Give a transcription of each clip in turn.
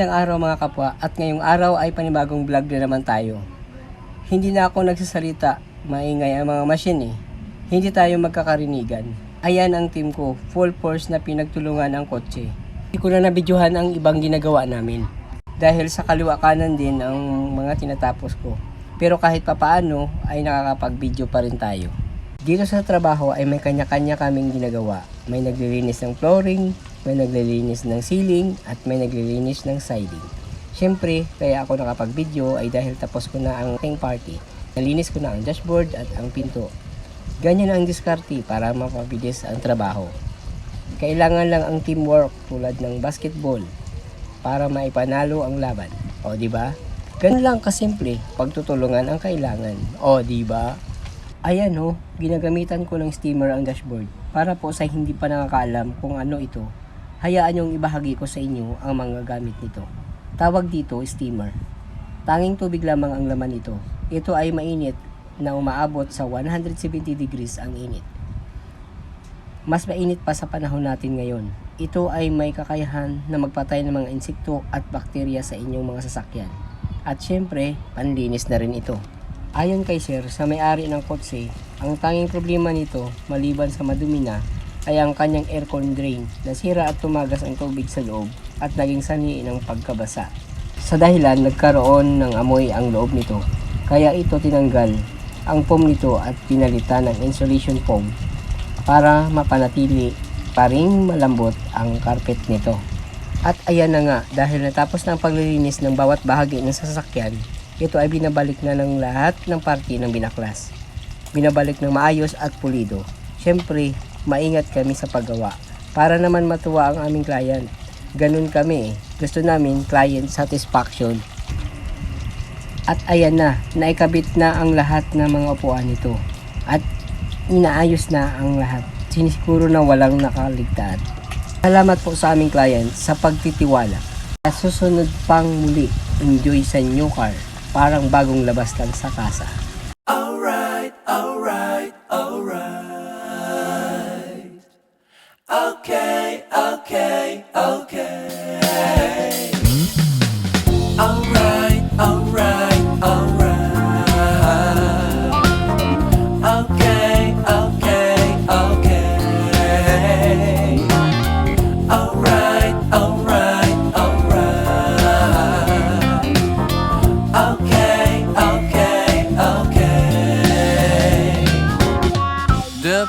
Magandang araw mga kapwa at ngayong araw ay panibagong vlog na naman tayo. Hindi na ako nagsasalita, maingay ang mga machine eh. Hindi tayo magkakarinigan. Ayan ang team ko, full force na pinagtulungan ang kotse. Hindi ko na nabidyohan ang ibang ginagawa namin. Dahil sa kaliwa kanan din ang mga tinatapos ko. Pero kahit papaano ay nakakapag-video pa rin tayo. Dito sa trabaho ay may kanya-kanya kaming ginagawa. May naglilinis ng flooring, may naglilinis ng ceiling, at may naglilinis ng siding. Siyempre, kaya ako nakapag-video ay dahil tapos ko na ang aking party. Nalinis ko na ang dashboard at ang pinto. Ganyan ang diskarte para mapabilis ang trabaho. Kailangan lang ang teamwork tulad ng basketball para maipanalo ang laban. O, di ba? Ganun lang kasimple, pagtutulungan ang kailangan. O, di ba? Ayan ho, ginagamitan ko ng steamer ang dashboard para po sa hindi pa nakakaalam kung ano ito. Hayaan yung ibahagi ko sa inyo ang mga gamit nito. Tawag dito steamer. Tanging tubig lamang ang laman nito. Ito ay mainit na umaabot sa 170 degrees ang init. Mas mainit pa sa panahon natin ngayon. Ito ay may kakayahan na magpatay ng mga insekto at bakterya sa inyong mga sasakyan. At syempre, panlinis na rin ito. Ayon kay Sir, sa may-ari ng kotse, ang tanging problema nito, maliban sa madumi na, ay ang kanyang aircon drain. Nasira at tumagas ang tubig sa loob at naging sanhi ng pagkabasa. Sa dahilan, nagkaroon ng amoy ang loob nito. Kaya ito tinanggal ang foam nito at pinalitan ng insulation foam para mapanatili pa ring malambot ang carpet nito. At ayan na nga, dahil natapos na ang paglilinis ng bawat bahagi ng sasakyan, ito ay binabalik na ng lahat ng party ng binaklas. Binabalik ng maayos at pulido. Siyempre, maingat kami sa paggawa para naman matuwa ang aming client. Ganun kami eh. Gusto namin client satisfaction. At ayan na, naikabit na ang lahat ng mga upuan nito. At inaayos na ang lahat. Sinisiguro na walang nakaligtaan. Salamat po sa aming client sa pagtitiwala. Sa susunod pang muli, enjoy sa new car. Parang bagong labas lang sa kasa. Alright, alright, alright.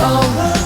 over.